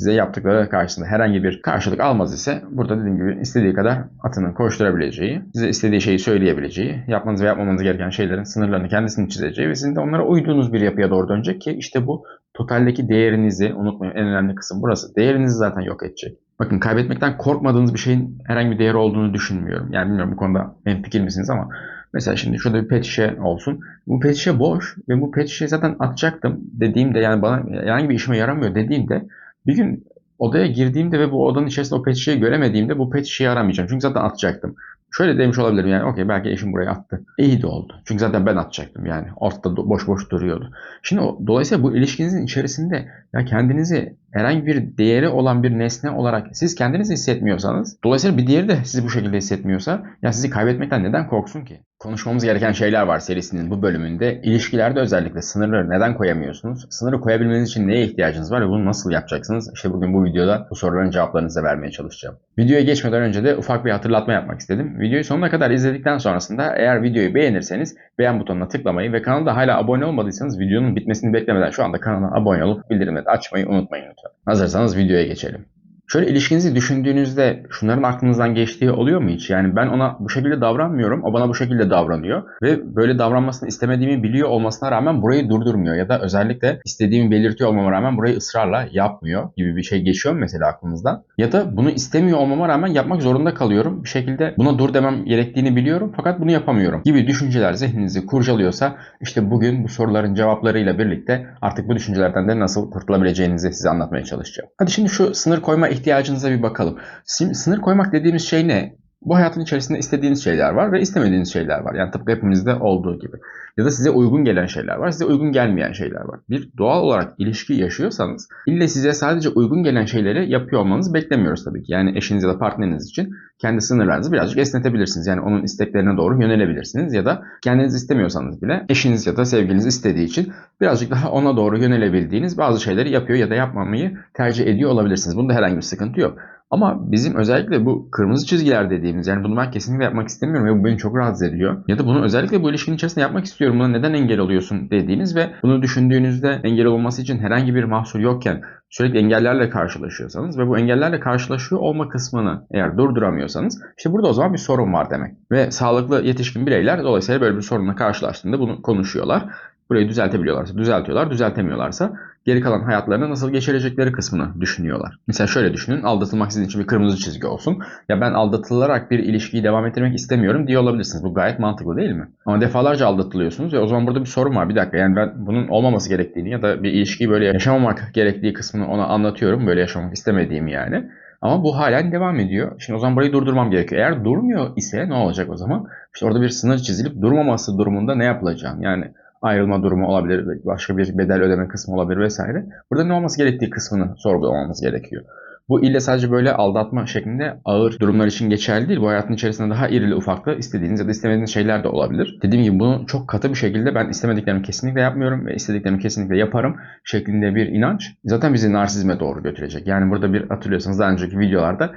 size yaptıkları karşısında herhangi bir karşılık almaz ise burada dediğim gibi istediği kadar atının koşturabileceği, size istediği şeyi söyleyebileceği, yapmanız ve yapmamanız gereken şeylerin sınırlarını kendisinin çizeceği ve sizin de onlara uyduğunuz bir yapıya doğru dönecek ki işte bu totaldeki değerinizi unutmayın en önemli kısım burası. Değerinizi zaten yok edecek. Bakın kaybetmekten korkmadığınız bir şeyin herhangi bir değeri olduğunu düşünmüyorum. Yani bilmiyorum bu konuda en fikir misiniz ama mesela şimdi şurada bir pet şişe olsun. Bu pet şişe boş ve bu pet şişeyi zaten atacaktım dediğimde yani bana herhangi bir işime yaramıyor dediğimde bir gün odaya girdiğimde ve bu odanın içerisinde o pet şişeyi göremediğimde bu pet şişeyi aramayacağım. Çünkü zaten atacaktım. Şöyle demiş olabilirim yani okey belki eşim buraya attı. İyi de oldu. Çünkü zaten ben atacaktım yani. Ortada boş boş duruyordu. Şimdi o, dolayısıyla bu ilişkinizin içerisinde ya kendinizi herhangi bir değeri olan bir nesne olarak siz kendinizi hissetmiyorsanız dolayısıyla bir diğeri de sizi bu şekilde hissetmiyorsa ya sizi kaybetmekten neden korksun ki? Konuşmamız gereken şeyler var serisinin bu bölümünde. İlişkilerde özellikle sınırları neden koyamıyorsunuz? Sınırı koyabilmeniz için neye ihtiyacınız var ve bunu nasıl yapacaksınız? İşte bugün bu videoda bu soruların cevaplarını size vermeye çalışacağım. Videoya geçmeden önce de ufak bir hatırlatma yapmak istedim. Videoyu sonuna kadar izledikten sonrasında eğer videoyu beğenirseniz beğen butonuna tıklamayı ve kanalda hala abone olmadıysanız videonun bitmesini beklemeden şu anda kanala abone olup bildirimleri açmayı unutmayın. Hazırsanız videoya geçelim. Şöyle ilişkinizi düşündüğünüzde şunların aklınızdan geçtiği oluyor mu hiç? Yani ben ona bu şekilde davranmıyorum, o bana bu şekilde davranıyor ve böyle davranmasını istemediğimi biliyor olmasına rağmen burayı durdurmuyor ya da özellikle istediğimi belirtiyor olmama rağmen burayı ısrarla yapmıyor gibi bir şey geçiyor mu mesela aklınızdan? Ya da bunu istemiyor olmama rağmen yapmak zorunda kalıyorum. Bir şekilde buna dur demem gerektiğini biliyorum fakat bunu yapamıyorum gibi düşünceler zihninizi kurcalıyorsa işte bugün bu soruların cevaplarıyla birlikte artık bu düşüncelerden de nasıl kurtulabileceğinizi size anlatmaya çalışacağım. Hadi şimdi şu sınır koyma ihtiyacınıza bir bakalım. Şimdi sınır koymak dediğimiz şey ne? Bu hayatın içerisinde istediğiniz şeyler var ve istemediğiniz şeyler var. Yani tıpkı hepimizde olduğu gibi. Ya da size uygun gelen şeyler var, size uygun gelmeyen şeyler var. Bir doğal olarak ilişki yaşıyorsanız ille size sadece uygun gelen şeyleri yapıyor olmanızı beklemiyoruz tabii ki. Yani eşiniz ya da partneriniz için kendi sınırlarınızı birazcık esnetebilirsiniz. Yani onun isteklerine doğru yönelebilirsiniz ya da kendiniz istemiyorsanız bile eşiniz ya da sevgiliniz istediği için birazcık daha ona doğru yönelebildiğiniz bazı şeyleri yapıyor ya da yapmamayı tercih ediyor olabilirsiniz. Bunda herhangi bir sıkıntı yok. Ama bizim özellikle bu kırmızı çizgiler dediğimiz yani bunu ben kesinlikle yapmak istemiyorum ve bu beni çok rahatsız ediyor. Ya da bunu özellikle bu ilişkinin içerisinde yapmak istiyorum buna neden engel oluyorsun dediğiniz ve bunu düşündüğünüzde engel olması için herhangi bir mahsur yokken sürekli engellerle karşılaşıyorsanız ve bu engellerle karşılaşıyor olma kısmını eğer durduramıyorsanız işte burada o zaman bir sorun var demek. Ve sağlıklı yetişkin bireyler dolayısıyla böyle bir sorunla karşılaştığında bunu konuşuyorlar. Burayı düzeltebiliyorlarsa düzeltiyorlar, düzeltemiyorlarsa geri kalan hayatlarını nasıl geçirecekleri kısmını düşünüyorlar. Mesela şöyle düşünün, aldatılmak sizin için bir kırmızı çizgi olsun. Ya ben aldatılarak bir ilişkiyi devam ettirmek istemiyorum diye olabilirsiniz. Bu gayet mantıklı değil mi? Ama defalarca aldatılıyorsunuz ve o zaman burada bir sorun var. Bir dakika yani ben bunun olmaması gerektiğini ya da bir ilişkiyi böyle yaşamamak gerektiği kısmını ona anlatıyorum. Böyle yaşamak istemediğimi yani. Ama bu halen devam ediyor. Şimdi o zaman burayı durdurmam gerekiyor. Eğer durmuyor ise ne olacak o zaman? İşte orada bir sınır çizilip durmaması durumunda ne yapılacağım? Yani ayrılma durumu olabilir, başka bir bedel ödeme kısmı olabilir vesaire. Burada ne olması gerektiği kısmını sorgulamamız gerekiyor. Bu ille sadece böyle aldatma şeklinde ağır durumlar için geçerli değil. Bu hayatın içerisinde daha irili ufaklı istediğiniz ya da istemediğiniz şeyler de olabilir. Dediğim gibi bunu çok katı bir şekilde ben istemediklerimi kesinlikle yapmıyorum ve istediklerimi kesinlikle yaparım şeklinde bir inanç zaten bizi narsizme doğru götürecek. Yani burada bir hatırlıyorsanız daha önceki videolarda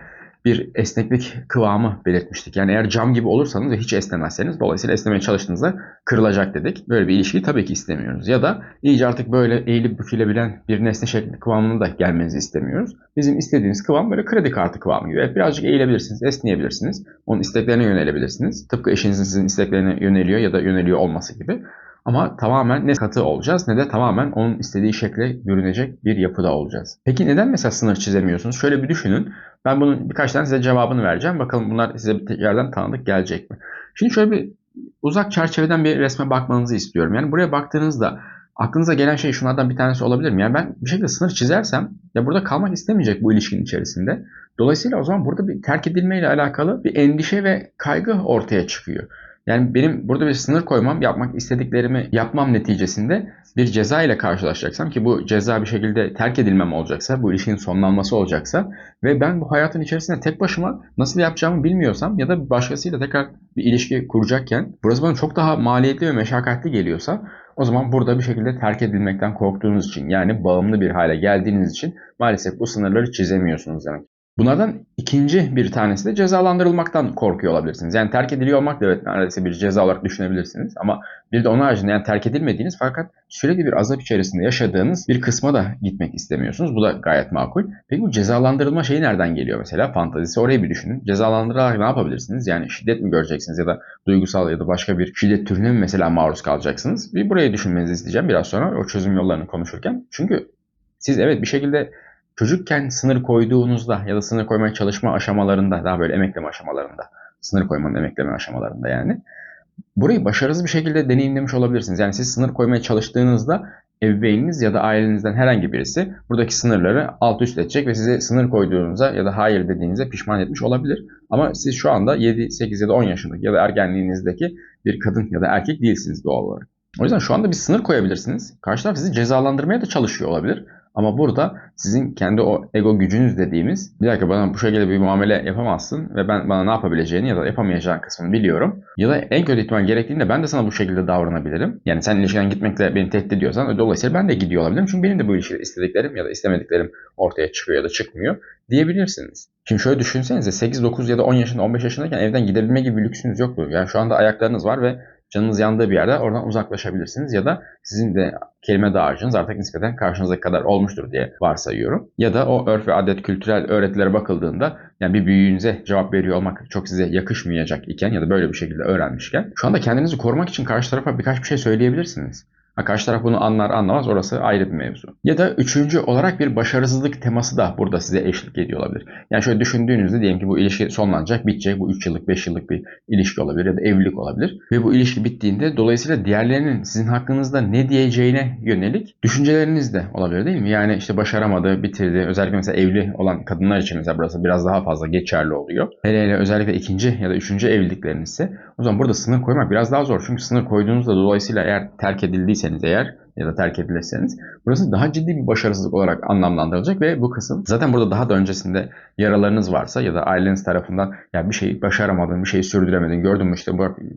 bir esneklik kıvamı belirtmiştik. Yani eğer cam gibi olursanız ve hiç esnemezseniz dolayısıyla esnemeye çalıştığınızda kırılacak dedik. Böyle bir ilişkiyi tabii ki istemiyoruz. Ya da iyice artık böyle eğilip bükülebilen bir nesne şekli kıvamını da gelmenizi istemiyoruz. Bizim istediğimiz kıvam böyle kredi kartı kıvamı gibi. Evet, birazcık eğilebilirsiniz, esneyebilirsiniz. Onun isteklerine yönelebilirsiniz. Tıpkı eşinizin sizin isteklerine yöneliyor ya da yöneliyor olması gibi. Ama tamamen ne katı olacağız ne de tamamen onun istediği şekle bürünecek bir yapıda olacağız. Peki neden mesela sınır çizemiyorsunuz? Şöyle bir düşünün. Ben bunun birkaç tane size cevabını vereceğim. Bakalım bunlar size bir yerden tanıdık gelecek mi? Şimdi şöyle bir uzak çerçeveden bir resme bakmanızı istiyorum. Yani buraya baktığınızda aklınıza gelen şey şunlardan bir tanesi olabilir mi? Yani ben bir şekilde sınır çizersem ya burada kalmak istemeyecek bu ilişkinin içerisinde. Dolayısıyla o zaman burada bir terk edilmeyle alakalı bir endişe ve kaygı ortaya çıkıyor. Yani benim burada bir sınır koymam, yapmak istediklerimi yapmam neticesinde bir ceza ile karşılaşacaksam ki bu ceza bir şekilde terk edilmem olacaksa, bu ilişkinin sonlanması olacaksa ve ben bu hayatın içerisinde tek başıma nasıl yapacağımı bilmiyorsam ya da başkasıyla tekrar bir ilişki kuracakken burası bana çok daha maliyetli ve meşakkatli geliyorsa o zaman burada bir şekilde terk edilmekten korktuğunuz için yani bağımlı bir hale geldiğiniz için maalesef bu sınırları çizemiyorsunuz demek. Bunlardan ikinci bir tanesi de cezalandırılmaktan korkuyor olabilirsiniz. Yani terk ediliyor olmak da evet neredeyse bir ceza olarak düşünebilirsiniz. Ama bir de onun haricinde yani terk edilmediğiniz fakat sürekli bir azap içerisinde yaşadığınız bir kısma da gitmek istemiyorsunuz. Bu da gayet makul. Peki bu cezalandırılma şeyi nereden geliyor mesela? Fantazisi orayı bir düşünün. Cezalandırılarak ne yapabilirsiniz? Yani şiddet mi göreceksiniz ya da duygusal ya da başka bir şiddet türüne mi mesela maruz kalacaksınız? Bir burayı düşünmenizi isteyeceğim biraz sonra o çözüm yollarını konuşurken. Çünkü siz evet bir şekilde çocukken sınır koyduğunuzda ya da sınır koymaya çalışma aşamalarında daha böyle emekleme aşamalarında sınır koymanın emekleme aşamalarında yani burayı başarısız bir şekilde deneyimlemiş olabilirsiniz. Yani siz sınır koymaya çalıştığınızda ebeveyniniz ya da ailenizden herhangi birisi buradaki sınırları alt üst edecek ve size sınır koyduğunuza ya da hayır dediğinize pişman etmiş olabilir. Ama siz şu anda 7, 8 ya da 10 yaşındaki ya da ergenliğinizdeki bir kadın ya da erkek değilsiniz doğal olarak. O yüzden şu anda bir sınır koyabilirsiniz. Karşı taraf sizi cezalandırmaya da çalışıyor olabilir. Ama burada sizin kendi o ego gücünüz dediğimiz bir dakika bana bu şekilde bir muamele yapamazsın ve ben bana ne yapabileceğini ya da yapamayacağın kısmını biliyorum. Ya da en kötü ihtimal gerektiğinde ben de sana bu şekilde davranabilirim. Yani sen ilişkiden gitmekle beni tehdit ediyorsan dolayısıyla ben de gidiyor olabilirim. Çünkü benim de bu ilişkide istediklerim ya da istemediklerim ortaya çıkıyor ya da çıkmıyor diyebilirsiniz. Şimdi şöyle düşünsenize 8, 9 ya da 10 yaşında 15 yaşındayken evden gidebilme gibi bir lüksünüz yoktu. Yani şu anda ayaklarınız var ve canınız yandığı bir yerde oradan uzaklaşabilirsiniz ya da sizin de kelime dağarcığınız artık nispeten karşınızdaki kadar olmuştur diye varsayıyorum. Ya da o örf ve adet kültürel öğretilere bakıldığında yani bir büyüğünüze cevap veriyor olmak çok size yakışmayacak iken ya da böyle bir şekilde öğrenmişken şu anda kendinizi korumak için karşı tarafa birkaç bir şey söyleyebilirsiniz. Ha, karşı taraf bunu anlar anlamaz orası ayrı bir mevzu. Ya da üçüncü olarak bir başarısızlık teması da burada size eşlik ediyor olabilir. Yani şöyle düşündüğünüzde diyelim ki bu ilişki sonlanacak, bitecek. Bu 3 yıllık, 5 yıllık bir ilişki olabilir ya da evlilik olabilir. Ve bu ilişki bittiğinde dolayısıyla diğerlerinin sizin hakkınızda ne diyeceğine yönelik düşünceleriniz de olabilir değil mi? Yani işte başaramadı, bitirdi. Özellikle mesela evli olan kadınlar için mesela burası biraz daha fazla geçerli oluyor. Hele hele özellikle ikinci ya da üçüncü evliliklerinizse o zaman burada sınır koymak biraz daha zor. Çünkü sınır koyduğunuzda dolayısıyla eğer terk edildiyse edilirseniz eğer ya da terk edilirseniz burası daha ciddi bir başarısızlık olarak anlamlandırılacak ve bu kısım zaten burada daha da öncesinde yaralarınız varsa ya da aileniz tarafından ya bir şeyi başaramadın, bir şeyi sürdüremedin, gördün mü işte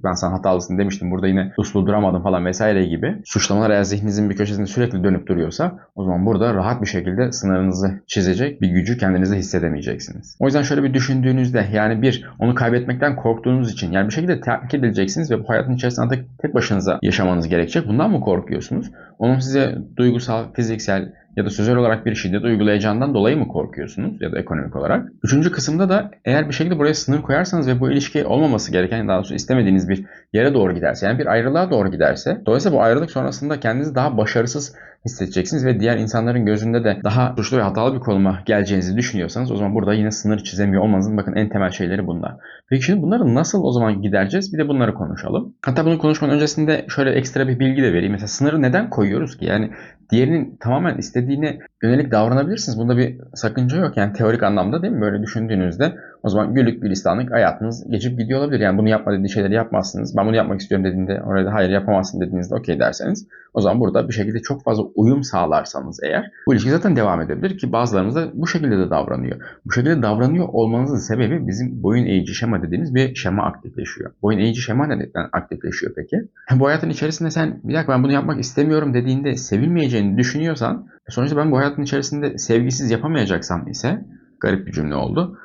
ben sana hatalısın demiştim burada yine uslu duramadım falan vesaire gibi suçlamalar eğer zihninizin bir köşesinde sürekli dönüp duruyorsa o zaman burada rahat bir şekilde sınırınızı çizecek bir gücü kendinizde hissedemeyeceksiniz. O yüzden şöyle bir düşündüğünüzde yani bir onu kaybetmekten korktuğunuz için yani bir şekilde terk edileceksiniz ve bu hayatın içerisinde artık tek başınıza yaşamanız gerekecek. Bundan mı korkuyorsunuz? Onun size duygusal, fiziksel ya da sözel olarak bir şiddet uygulayacağından dolayı mı korkuyorsunuz ya da ekonomik olarak? Üçüncü kısımda da eğer bir şekilde buraya sınır koyarsanız ve bu ilişki olmaması gereken daha doğrusu istemediğiniz bir yere doğru giderse yani bir ayrılığa doğru giderse dolayısıyla bu ayrılık sonrasında kendinizi daha başarısız hissedeceksiniz ve diğer insanların gözünde de daha suçlu ve hatalı bir konuma geleceğinizi düşünüyorsanız o zaman burada yine sınır çizemiyor olmanızın bakın en temel şeyleri bunlar. Peki şimdi bunları nasıl o zaman gidereceğiz? Bir de bunları konuşalım. Hatta bunu konuşmanın öncesinde şöyle ekstra bir bilgi de vereyim. Mesela sınırı neden koyuyoruz ki? Yani diğerinin tamamen istediğine yönelik davranabilirsiniz. Bunda bir sakınca yok. Yani teorik anlamda değil mi? Böyle düşündüğünüzde o zaman güllük gülistanlık hayatınız geçip gidiyor olabilir. Yani bunu yapma dediği şeyleri yapmazsınız. Ben bunu yapmak istiyorum dediğinde orada hayır yapamazsın dediğinizde okey derseniz o zaman burada bir şekilde çok fazla uyum sağlarsanız eğer bu ilişki zaten devam edebilir ki bazılarımız da bu şekilde de davranıyor. Bu şekilde davranıyor olmanızın sebebi bizim boyun eğici şema dediğimiz bir şema aktifleşiyor. Boyun eğici şema neden aktifleşiyor peki? Bu hayatın içerisinde sen bir dakika ben bunu yapmak istemiyorum dediğinde sevilmeyeceğini düşünüyorsan sonuçta ben bu hayatın içerisinde sevgisiz yapamayacaksam ise garip bir cümle oldu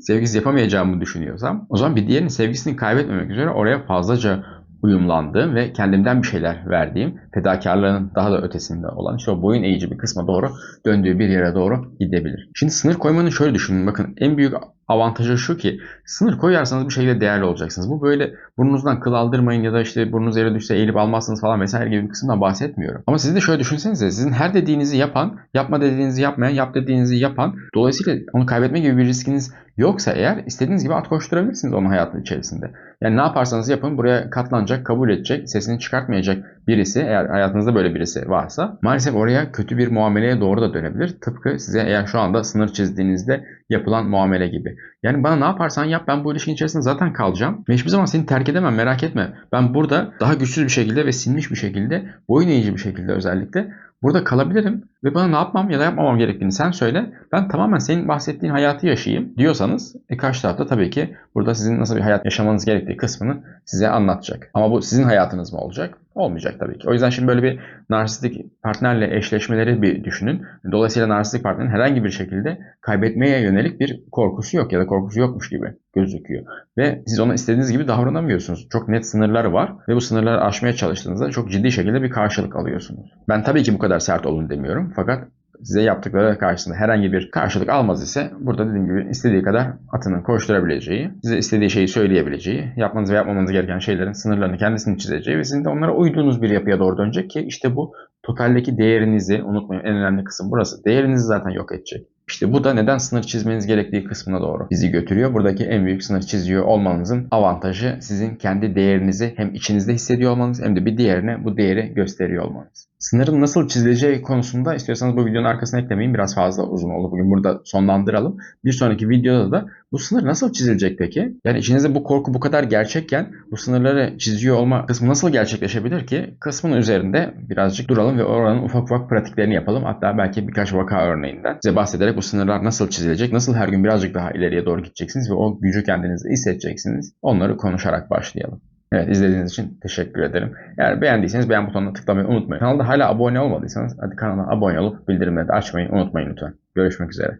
sevgisiz yapamayacağımı düşünüyorsam o zaman bir diğerinin sevgisini kaybetmemek üzere oraya fazlaca uyumlandığım ve kendimden bir şeyler verdiğim fedakarlığın daha da ötesinde olan işte o boyun eğici bir kısma doğru döndüğü bir yere doğru gidebilir. Şimdi sınır koymanın şöyle düşünün. Bakın en büyük avantajı şu ki sınır koyarsanız bir şekilde değerli olacaksınız. Bu böyle burnunuzdan kıl aldırmayın ya da işte burnunuz yere düşse eğilip almazsınız falan vesaire gibi bir kısımdan bahsetmiyorum. Ama siz de şöyle düşünsenize sizin her dediğinizi yapan, yapma dediğinizi yapmayan, yap dediğinizi yapan dolayısıyla onu kaybetme gibi bir riskiniz yoksa eğer istediğiniz gibi at koşturabilirsiniz onun hayatının içerisinde. Yani ne yaparsanız yapın buraya katlanacak, kabul edecek, sesini çıkartmayacak birisi eğer hayatınızda böyle birisi varsa maalesef oraya kötü bir muameleye doğru da dönebilir. Tıpkı size eğer şu anda sınır çizdiğinizde yapılan muamele gibi. Yani bana ne yaparsan yap ben bu ilişkinin içerisinde zaten kalacağım. Ve hiçbir zaman seni terk edemem merak etme. Ben burada daha güçsüz bir şekilde ve sinmiş bir şekilde, boyun eğici bir şekilde özellikle burada kalabilirim. Ve bana ne yapmam ya da yapmamam gerektiğini sen söyle. Ben tamamen senin bahsettiğin hayatı yaşayayım diyorsanız e karşı tarafta tabii ki burada sizin nasıl bir hayat yaşamanız gerektiği kısmını size anlatacak. Ama bu sizin hayatınız mı olacak? Olmayacak tabii ki. O yüzden şimdi böyle bir narsistik partnerle eşleşmeleri bir düşünün. Dolayısıyla narsistik partnerin herhangi bir şekilde kaybetmeye yönelik bir korkusu yok ya da korkusu yokmuş gibi gözüküyor. Ve siz ona istediğiniz gibi davranamıyorsunuz. Çok net sınırları var ve bu sınırları aşmaya çalıştığınızda çok ciddi şekilde bir karşılık alıyorsunuz. Ben tabii ki bu kadar sert olun demiyorum fakat size yaptıkları karşısında herhangi bir karşılık almaz ise burada dediğim gibi istediği kadar atının koşturabileceği, size istediği şeyi söyleyebileceği, yapmanız ve yapmamanız gereken şeylerin sınırlarını kendisinin çizeceği ve sizin de onlara uyduğunuz bir yapıya doğru dönecek ki işte bu totaldeki değerinizi unutmayın en önemli kısım burası. Değerinizi zaten yok edecek. İşte bu da neden sınır çizmeniz gerektiği kısmına doğru bizi götürüyor. Buradaki en büyük sınır çiziyor olmanızın avantajı sizin kendi değerinizi hem içinizde hissediyor olmanız hem de bir diğerine bu değeri gösteriyor olmanız. Sınırın nasıl çizileceği konusunda istiyorsanız bu videonun arkasına eklemeyin. Biraz fazla uzun oldu. Bugün burada sonlandıralım. Bir sonraki videoda da bu sınır nasıl çizilecek peki? Yani içinizde bu korku bu kadar gerçekken bu sınırları çiziyor olma kısmı nasıl gerçekleşebilir ki? Kısmın üzerinde birazcık duralım ve oranın ufak ufak pratiklerini yapalım. Hatta belki birkaç vaka örneğinden size bahsederek bu sınırlar nasıl çizilecek, nasıl her gün birazcık daha ileriye doğru gideceksiniz ve o gücü kendinizde hissedeceksiniz. Onları konuşarak başlayalım. Evet izlediğiniz için teşekkür ederim. Eğer beğendiyseniz beğen butonuna tıklamayı unutmayın. Kanalda hala abone olmadıysanız hadi kanala abone olup bildirimleri de açmayı unutmayın lütfen. Görüşmek üzere.